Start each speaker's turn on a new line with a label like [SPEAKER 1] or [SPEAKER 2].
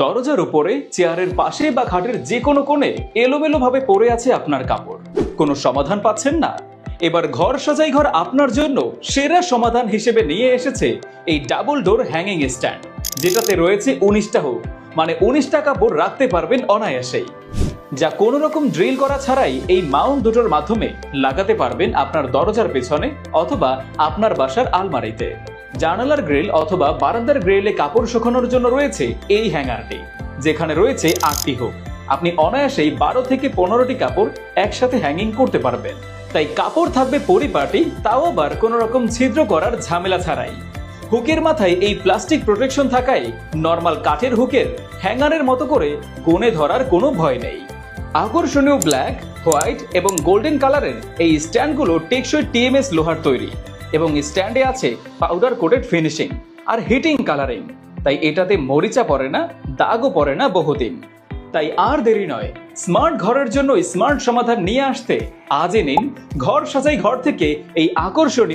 [SPEAKER 1] দরজার উপরে, চেয়ারের পাশে বা খাটের যে কোনো কোণে এলোমেলো ভাবে পড়ে আছে আপনার কাপড়। কোনো সমাধান পাচ্ছেন না। এবার ঘর সাজাই ঘর আপনার জন্য সেরা সমাধান হিসেবে নিয়ে এসেছে এই ডাবল ডোর হ্যাঙ্গিং স্ট্যান্ড, যেটাতে রয়েছে উনিশটা হুক মানে উনিশটা কাপড় রাখতে পারবেন অনায়াসেই। যা কোনো রকম ড্রিল করা ছাড়াই এই মাউন্ট দুটোর মাধ্যমে লাগাতে পারবেন আপনার দরজার পেছনে অথবা আপনার বাসার আলমারিতে। জানালার গ্রিল অথবা বারান্দার গ্রিলে কাপড় শুকানোর জন্য রয়েছে এই হ্যাঙ্গারটি, যেখানে রয়েছে আটটি হুক। আপনি অনায়াসেই বারো থেকে পনেরোটি কাপড় একসাথে হ্যাঙ্গিং করতে পারবেন। তাই কাপড় থাকবে পরিপাটি, তাও আবার কোনো রকম ছিদ্র করার ঝামেলা ছাড়াই। হুকের মাথায় এই প্লাস্টিক প্রোটেকশন থাকায় নর্মাল কাঠের হুকের হ্যাঙ্গারের মতো করে কোণে ধরার কোনো ভয় নেই। আকর্ষণীয় ব্ল্যাক, হোয়াইট এবং গোল্ডেন কালারের এই স্ট্যান্ডগুলো টেকসই টিএমএস লোহার তৈরি। এবং স্ট্যান্ডে আছে পাউডার কোটেড ফিনিশিং আর হিটিং কালারিং। তাই এটাতে মরিচা পড়ে না, দাগও পড়ে না বহুদিন। তাই আর দেরি নয়, স্মার্ট ঘরের জন্য স্মার্ট সমাধান নিয়ে আসতে আজই নিন ঘর সাজাই ঘর থেকে এই আকর্ষণীয়